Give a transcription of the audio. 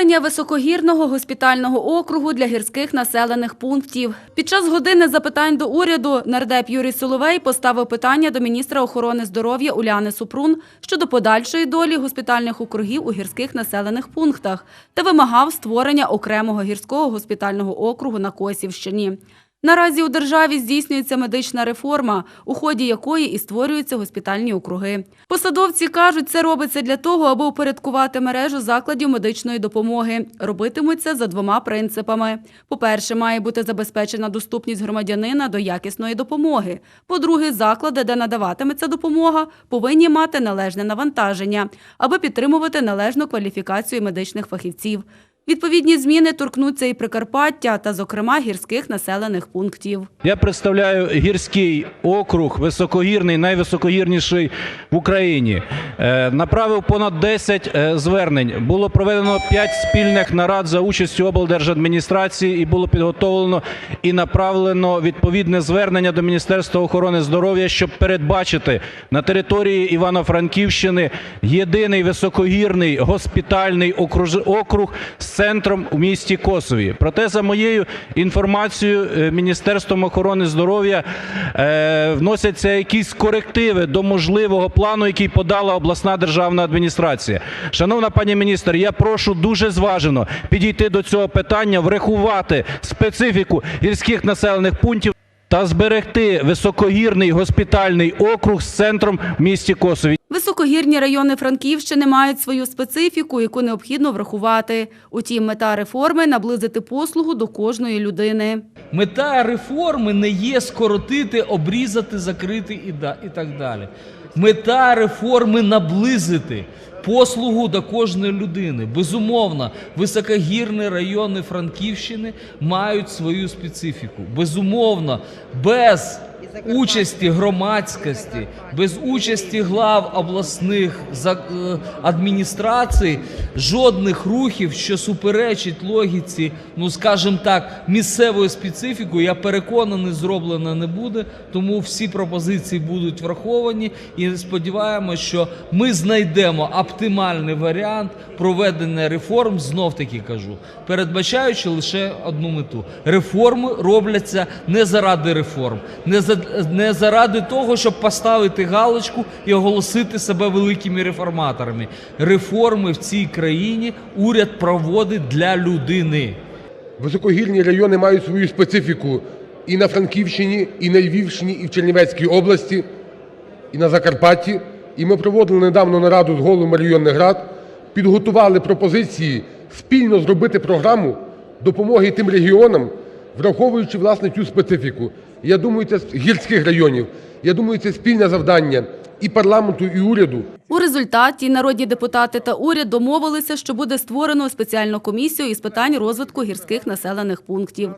Створення високогірного госпітального округу для гірських населених пунктів. Під час години запитань до уряду нардеп Юрій Соловей поставив питання до міністра охорони здоров'я Уляни Супрун щодо подальшої долі госпітальних округів у гірських населених пунктах та вимагав створення окремого гірського госпітального округу на Косівщині. Наразі у державі здійснюється медична реформа, у ході якої і створюються госпітальні округи. Посадовці кажуть, це робиться для того, аби упорядкувати мережу закладів медичної допомоги. Робитимуть це за двома принципами: по-перше, має бути забезпечена доступність громадянина до якісної допомоги. По-друге, заклади, де надаватиметься допомога, повинні мати належне навантаження, аби підтримувати належну кваліфікацію медичних фахівців. Відповідні зміни торкнуться і Прикарпаття та, зокрема, гірських населених пунктів. Я представляю гірський округ, високогірний, найвисокогірніший в Україні. Е, Направив понад 10 е, звернень. Було проведено 5 спільних нарад за участю облдержадміністрації і було підготовлено і направлено відповідне звернення до Міністерства охорони здоров'я, щоб передбачити на території Івано-Франківщини єдиний високогірний госпітальний округ з центром у місті Косові. Проте, за моєю інформацією, е, Міністерством охорони здоров'я е, вносяться якісь корективи до можливого плану, який подала обласна державна адміністрація. Шановна пані міністр, я прошу дуже зважено підійти до цього питання, врахувати специфіку гірських населених пунктів та зберегти високогірний госпітальний округ з центром в місті Косові. Високогірні райони Франківщини мають свою специфіку, яку необхідно врахувати. Утім, мета реформи – наблизити послугу до кожної людини. Мета реформи не є скоротити, обрізати, закрити і, так далі. Мета реформи наблизити послугу до кожної людини. Безумовно, високогірні райони Франківщини мають свою специфіку. Безумовно, без участі громадськості, без участі глав обласних е, адміністрацій, жодних рухів, що суперечить логіці, ну скажімо так, місцевої специфіки, я переконаний, зроблено не буде. Тому всі пропозиції будуть враховані і сподіваємося, що ми знайдемо оптимальний варіант проведення реформ. Знов таки кажу, передбачаючи лише одну мету: реформи робляться не заради реформ, не за не заради того, щоб поставити галочку і оголосити себе великими реформаторами. Реформи в цій країні уряд проводить для людини. Високогірні райони мають свою специфіку і на Франківщині, і на Львівщині, і в Чернівецькій області, і на Закарпатті. І ми проводили недавно нараду з головами районних рад, підготували пропозиції спільно зробити програму допомоги тим регіонам, враховуючи власне цю специфіку. Я думаю, це з гірських районів. Я думаю, це спільне завдання і парламенту, і уряду. У результаті народні депутати та уряд домовилися, що буде створено спеціальну комісію із питань розвитку гірських населених пунктів.